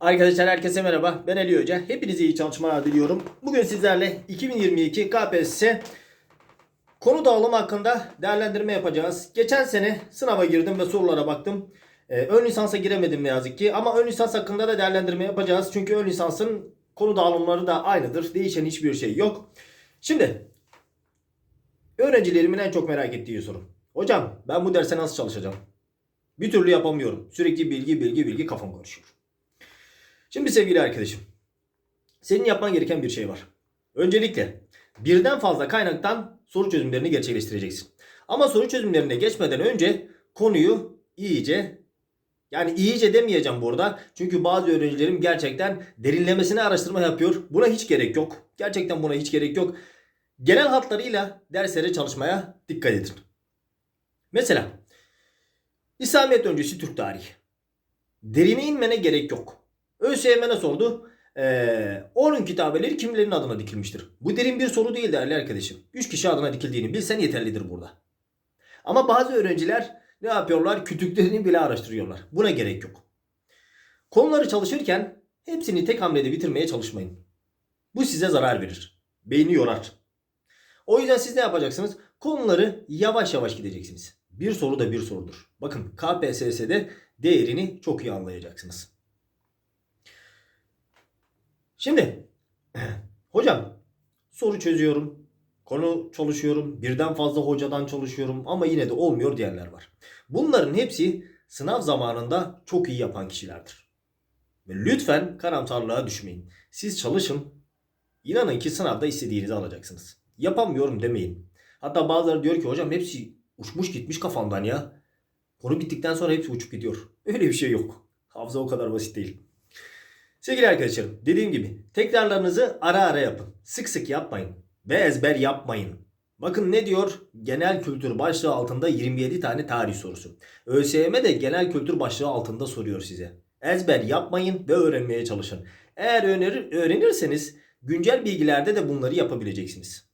Arkadaşlar herkese merhaba. Ben Ali Hoca. Hepinize iyi çalışmalar diliyorum. Bugün sizlerle 2022 KPSS konu dağılımı hakkında değerlendirme yapacağız. Geçen sene sınava girdim ve sorulara baktım. Ee, ön lisansa giremedim ne yazık ki. Ama ön lisans hakkında da değerlendirme yapacağız. Çünkü ön lisansın konu dağılımları da aynıdır. Değişen hiçbir şey yok. Şimdi öğrencilerimin en çok merak ettiği soru. Hocam ben bu derse nasıl çalışacağım? Bir türlü yapamıyorum. Sürekli bilgi bilgi bilgi kafam karışıyor. Şimdi sevgili arkadaşım. Senin yapman gereken bir şey var. Öncelikle birden fazla kaynaktan soru çözümlerini gerçekleştireceksin. Ama soru çözümlerine geçmeden önce konuyu iyice yani iyice demeyeceğim burada. Çünkü bazı öğrencilerim gerçekten derinlemesine araştırma yapıyor. Buna hiç gerek yok. Gerçekten buna hiç gerek yok. Genel hatlarıyla derslere çalışmaya dikkat edin. Mesela İslamiyet öncesi Türk tarihi. Derine inmene gerek yok. ÖSYM ne sordu? Ee, onun kitabeleri kimlerin adına dikilmiştir? Bu derin bir soru değil değerli arkadaşım. 3 kişi adına dikildiğini bilsen yeterlidir burada. Ama bazı öğrenciler ne yapıyorlar? Kütüklerini bile araştırıyorlar. Buna gerek yok. Konuları çalışırken hepsini tek hamlede bitirmeye çalışmayın. Bu size zarar verir. Beyni yorar. O yüzden siz ne yapacaksınız? Konuları yavaş yavaş gideceksiniz. Bir soru da bir sorudur. Bakın KPSS'de değerini çok iyi anlayacaksınız. Şimdi hocam soru çözüyorum. Konu çalışıyorum. Birden fazla hocadan çalışıyorum ama yine de olmuyor diyenler var. Bunların hepsi sınav zamanında çok iyi yapan kişilerdir. Ve lütfen karamsarlığa düşmeyin. Siz çalışın. İnanın ki sınavda istediğinizi alacaksınız. Yapamıyorum demeyin. Hatta bazıları diyor ki hocam hepsi uçmuş gitmiş kafamdan ya. Konu bittikten sonra hepsi uçup gidiyor. Öyle bir şey yok. Hafıza o kadar basit değil. Sevgili arkadaşlarım dediğim gibi tekrarlarınızı ara ara yapın. Sık sık yapmayın. Ve ezber yapmayın. Bakın ne diyor? Genel kültür başlığı altında 27 tane tarih sorusu. ÖSYM de genel kültür başlığı altında soruyor size. Ezber yapmayın ve öğrenmeye çalışın. Eğer öğrenir, öğrenirseniz güncel bilgilerde de bunları yapabileceksiniz.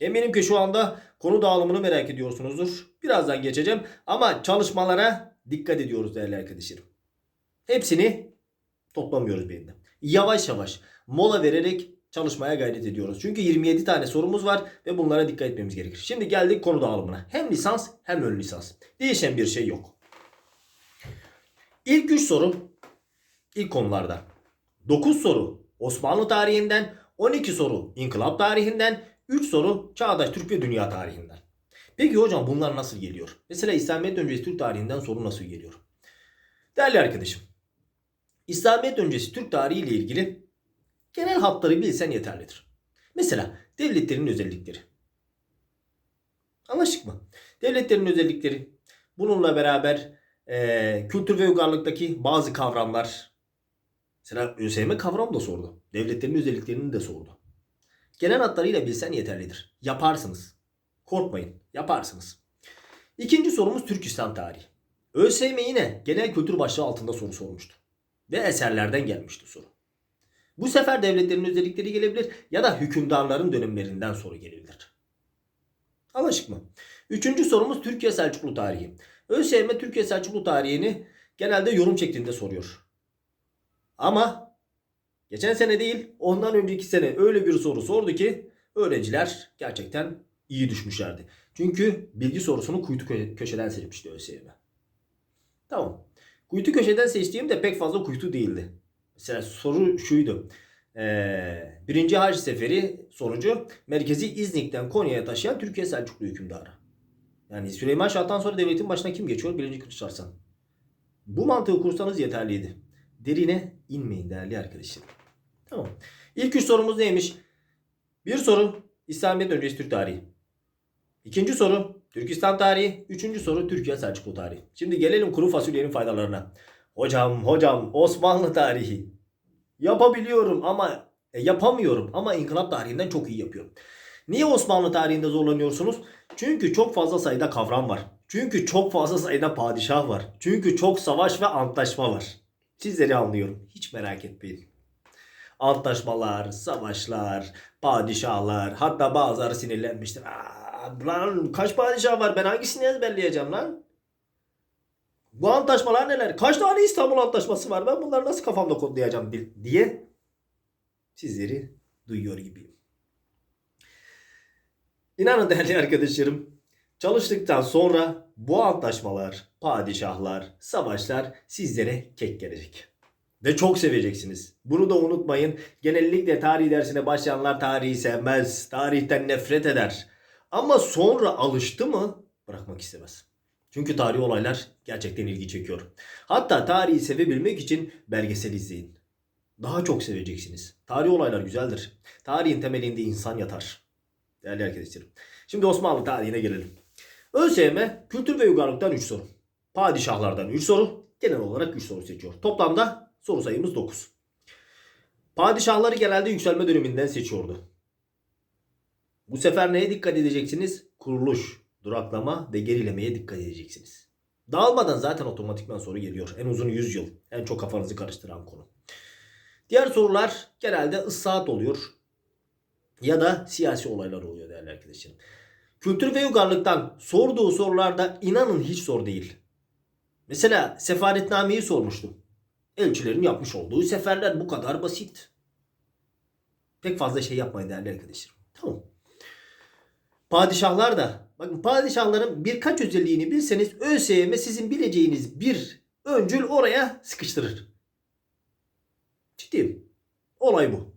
Eminim ki şu anda konu dağılımını merak ediyorsunuzdur. Birazdan geçeceğim ama çalışmalara dikkat ediyoruz değerli arkadaşlarım. Hepsini toplamıyoruz beyinde. Yavaş yavaş mola vererek çalışmaya gayret ediyoruz. Çünkü 27 tane sorumuz var ve bunlara dikkat etmemiz gerekir. Şimdi geldik konu dağılımına. Hem lisans hem ön lisans. Değişen bir şey yok. İlk 3 soru ilk konularda. 9 soru Osmanlı tarihinden, 12 soru İnkılap tarihinden, 3 soru Çağdaş Türk ve Dünya tarihinden. Peki hocam bunlar nasıl geliyor? Mesela İslamiyet öncesi Türk tarihinden soru nasıl geliyor? Değerli arkadaşım, İslamiyet öncesi Türk tarihi ile ilgili genel hatları bilsen yeterlidir. Mesela devletlerin özellikleri. Anlaştık mı? Devletlerin özellikleri. Bununla beraber e, kültür ve uygarlıktaki bazı kavramlar. Mesela ÖSYM kavram da sordu. Devletlerin özelliklerini de sordu. Genel hatlarıyla bilsen yeterlidir. Yaparsınız. Korkmayın. Yaparsınız. İkinci sorumuz Türk İslam tarihi. ÖSYM yine genel kültür başlığı altında soru sormuştu. Ve eserlerden gelmişti soru. Bu sefer devletlerin özellikleri gelebilir ya da hükümdarların dönemlerinden soru gelebilir. Anlaşık mı? Üçüncü sorumuz Türkiye Selçuklu tarihi. ÖSYM Türkiye Selçuklu tarihini genelde yorum şeklinde soruyor. Ama geçen sene değil ondan önceki sene öyle bir soru sordu ki öğrenciler gerçekten iyi düşmüşlerdi. Çünkü bilgi sorusunu kuytu kö- köşeden seçmişti ÖSYM. Tamam. Kuytu köşeden seçtiğim de pek fazla kuytu değildi. Mesela soru şuydu. Ee, birinci Hac Seferi sonucu merkezi İznik'ten Konya'ya taşıyan Türkiye Selçuklu hükümdarı. Yani Süleyman Şah'tan sonra devletin başına kim geçiyor? Birinci Kılıç Arslan. Bu mantığı kursanız yeterliydi. Derine inmeyin değerli arkadaşlar. Tamam. İlk üç sorumuz neymiş? Bir soru İslamiyet öncesi Türk tarihi. İkinci soru Türk İslam tarihi. Üçüncü soru Türkiye Selçuklu tarihi. Şimdi gelelim kuru fasulyenin faydalarına. Hocam hocam Osmanlı tarihi. Yapabiliyorum ama e, yapamıyorum ama inkılap tarihinden çok iyi yapıyorum. Niye Osmanlı tarihinde zorlanıyorsunuz? Çünkü çok fazla sayıda kavram var. Çünkü çok fazla sayıda padişah var. Çünkü çok savaş ve antlaşma var. Sizleri anlıyorum. Hiç merak etmeyin. Antlaşmalar, savaşlar, padişahlar, hatta bazıları sinirlenmiştir. Aa, lan kaç padişah var ben hangisini ezberleyeceğim lan? Bu antlaşmalar neler? Kaç tane İstanbul Antlaşması var? Ben bunları nasıl kafamda kodlayacağım diye sizleri duyuyor gibiyim. İnanın değerli arkadaşlarım, çalıştıktan sonra bu antlaşmalar, padişahlar, savaşlar sizlere kek gelecek. Ve çok seveceksiniz. Bunu da unutmayın. Genellikle tarih dersine başlayanlar tarihi sevmez. Tarihten nefret eder. Ama sonra alıştı mı bırakmak istemez. Çünkü tarihi olaylar gerçekten ilgi çekiyor. Hatta tarihi sevebilmek için belgesel izleyin. Daha çok seveceksiniz. Tarihi olaylar güzeldir. Tarihin temelinde insan yatar. Değerli arkadaşlarım. Şimdi Osmanlı tarihine gelelim. ÖSYM kültür ve uygarlıktan 3 soru. Padişahlardan 3 soru. Genel olarak 3 soru seçiyor. Toplamda soru sayımız 9. Padişahları genelde yükselme döneminden seçiyordu. Bu sefer neye dikkat edeceksiniz? Kuruluş, duraklama ve gerilemeye dikkat edeceksiniz. Dağılmadan zaten otomatikman soru geliyor. En uzun 100 yıl. En çok kafanızı karıştıran konu. Diğer sorular genelde ıssaat oluyor. Ya da siyasi olaylar oluyor değerli arkadaşlarım. Kültür ve uygarlıktan sorduğu sorularda inanın hiç zor değil. Mesela sefaretnameyi sormuştum. Elçilerin yapmış olduğu seferler bu kadar basit. Pek fazla şey yapmayın değerli arkadaşlarım. Tamam. Padişahlar da bakın padişahların birkaç özelliğini bilseniz ÖSYM sizin bileceğiniz bir öncül oraya sıkıştırır. Ciddiyim. Olay bu.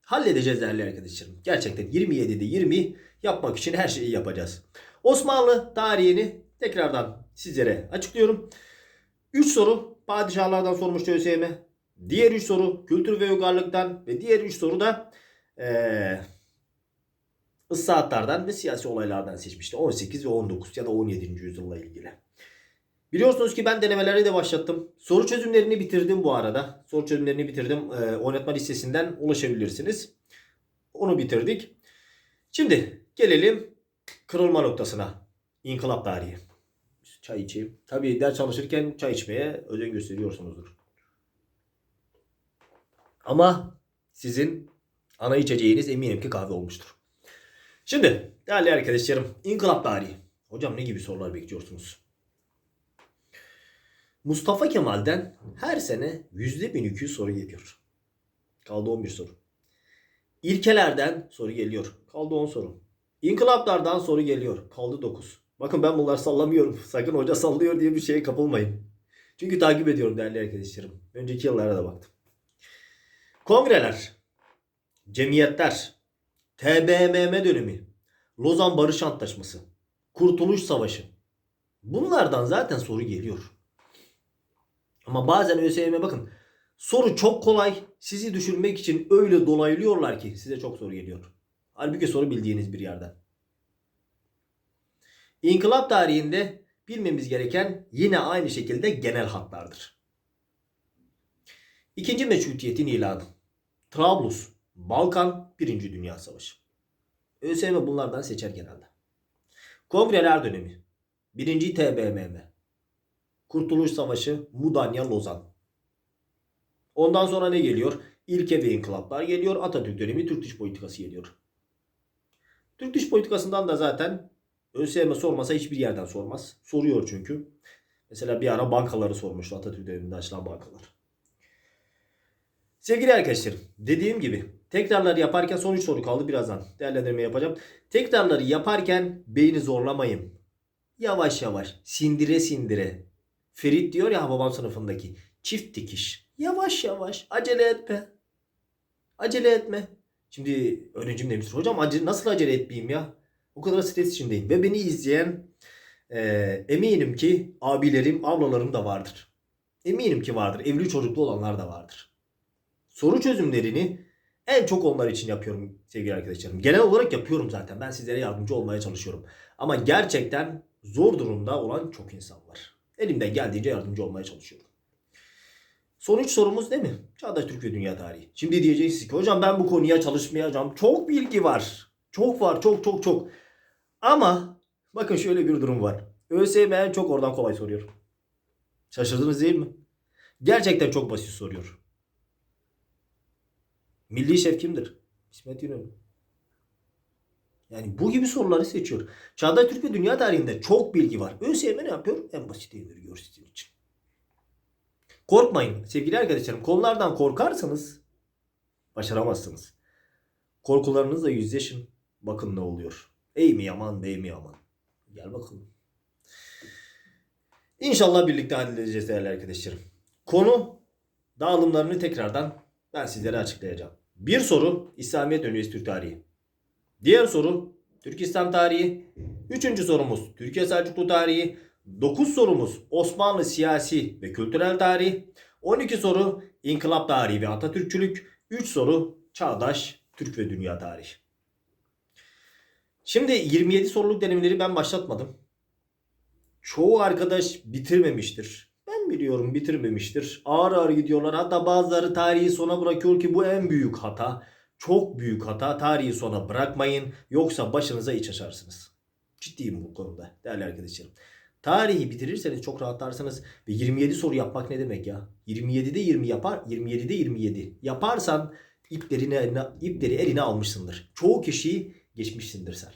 Halledeceğiz değerli arkadaşlarım. Gerçekten 27'de 20 yapmak için her şeyi yapacağız. Osmanlı tarihini tekrardan sizlere açıklıyorum. 3 soru padişahlardan sormuştu ÖSYM. Diğer 3 soru kültür ve uygarlıktan ve diğer 3 soru da ee, ıssaatlardan ve siyasi olaylardan seçmişti. 18 ve 19 ya da 17. yüzyılla ilgili. Biliyorsunuz ki ben denemeleri de başlattım. Soru çözümlerini bitirdim bu arada. Soru çözümlerini bitirdim. Ee, oynatma listesinden ulaşabilirsiniz. Onu bitirdik. Şimdi gelelim kırılma noktasına. İnkılap tarihi. Çay içeyim. Tabii ders çalışırken çay içmeye özen gösteriyorsunuzdur. Ama sizin ana içeceğiniz eminim ki kahve olmuştur. Şimdi değerli arkadaşlarım inkılap tarihi. Hocam ne gibi sorular bekliyorsunuz? Mustafa Kemal'den her sene %1200 soru geliyor. Kaldı 11 soru. İlkelerden soru geliyor. Kaldı 10 soru. İnkılaplardan soru geliyor. Kaldı 9. Bakın ben bunları sallamıyorum. Sakın hoca sallıyor diye bir şeye kapılmayın. Çünkü takip ediyorum değerli arkadaşlarım. Önceki yıllara da baktım. Kongreler, cemiyetler, TBMM dönemi, Lozan Barış Antlaşması, Kurtuluş Savaşı. Bunlardan zaten soru geliyor. Ama bazen ÖSYM bakın soru çok kolay. Sizi düşürmek için öyle dolaylıyorlar ki size çok soru geliyor. Halbuki soru bildiğiniz bir yerden. İnkılap tarihinde bilmemiz gereken yine aynı şekilde genel hatlardır. İkinci meşrutiyetin ilanı. Trablus, Balkan, Birinci Dünya Savaşı. ÖSYM bunlardan seçer genelde. Kongreler dönemi. Birinci TBMM. Kurtuluş Savaşı, Mudanya, Lozan. Ondan sonra ne geliyor? İlke ve inkılaplar geliyor. Atatürk dönemi Türk dış politikası geliyor. Türk dış politikasından da zaten ÖSYM sormasa hiçbir yerden sormaz. Soruyor çünkü. Mesela bir ara bankaları sormuştu Atatürk döneminde açılan bankalar. Sevgili arkadaşlarım dediğim gibi tekrarları yaparken son 3 soru kaldı birazdan değerlendirme yapacağım. Tekrarları yaparken beyni zorlamayın. Yavaş yavaş sindire sindire. Ferit diyor ya babam sınıfındaki çift dikiş. Yavaş yavaş acele etme. Acele etme. Şimdi öğrencim demiştir hocam nasıl acele etmeyeyim ya? O kadar stres içindeyim. Ve beni izleyen e, eminim ki abilerim, ablalarım da vardır. Eminim ki vardır. Evli çocuklu olanlar da vardır. Soru çözümlerini en çok onlar için yapıyorum sevgili arkadaşlarım. Genel olarak yapıyorum zaten. Ben sizlere yardımcı olmaya çalışıyorum. Ama gerçekten zor durumda olan çok insan var. Elimden geldiğince yardımcı olmaya çalışıyorum. Son üç sorumuz değil mi? Çağdaş Türk ve Dünya Tarihi. Şimdi diyeceksiniz ki hocam ben bu konuya çalışmayacağım. Çok bilgi var. Çok var çok çok çok. Ama bakın şöyle bir durum var. ÖSYM çok oradan kolay soruyor. Şaşırdınız değil mi? Gerçekten çok basit soruyor. Milli şef kimdir? İsmet İnönü. Yani bu gibi soruları seçiyor. Çağdaş Türk ve Dünya tarihinde çok bilgi var. ÖSYM ne yapıyor? En basit indiriyor sizin için. Korkmayın sevgili arkadaşlarım. Konulardan korkarsanız başaramazsınız. Korkularınızla yüzleşin. Bakın ne oluyor. Ey mi yaman bey mi yaman. Gel bakalım. İnşallah birlikte halledeceğiz değerli arkadaşlarım. Konu dağılımlarını tekrardan ben sizlere açıklayacağım. Bir soru İslamiyet Üniversitesi Türk Tarihi. Diğer soru Türk İslam Tarihi. Üçüncü sorumuz Türkiye Selçuklu Tarihi. 9 sorumuz Osmanlı siyasi ve kültürel tarihi. 12 soru İnkılap tarihi ve Atatürkçülük. 3 soru Çağdaş Türk ve Dünya tarihi. Şimdi 27 soruluk denemeleri ben başlatmadım. Çoğu arkadaş bitirmemiştir. Ben biliyorum bitirmemiştir. Ağır ağır gidiyorlar. Hatta bazıları tarihi sona bırakıyor ki bu en büyük hata. Çok büyük hata. Tarihi sona bırakmayın. Yoksa başınıza iç açarsınız. Ciddiyim bu konuda değerli arkadaşlarım. Tarihi bitirirseniz çok rahatlarsınız. Ve 27 soru yapmak ne demek ya? 27'de 20 yapar, 27'de 27. Yaparsan iplerini eline, ipleri eline almışsındır. Çoğu kişiyi geçmişsindir sen.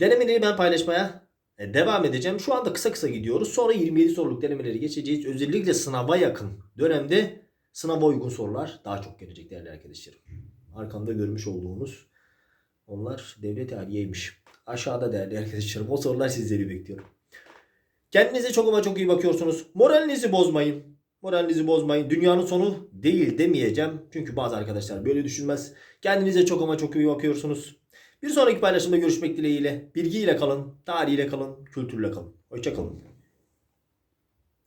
Denemeleri ben paylaşmaya devam edeceğim. Şu anda kısa kısa gidiyoruz. Sonra 27 soruluk denemeleri geçeceğiz. Özellikle sınava yakın dönemde sınava uygun sorular daha çok gelecek değerli arkadaşlarım. Arkamda görmüş olduğunuz onlar devlet haliyeymiş. Aşağıda değerli arkadaşlarım o sorular sizleri bekliyorum. Kendinize çok ama çok iyi bakıyorsunuz. Moralinizi bozmayın. Moralinizi bozmayın. Dünyanın sonu değil demeyeceğim. Çünkü bazı arkadaşlar böyle düşünmez. Kendinize çok ama çok iyi bakıyorsunuz. Bir sonraki paylaşımda görüşmek dileğiyle. Bilgiyle kalın, tarihiyle kalın, kültürle kalın. Hoşçakalın.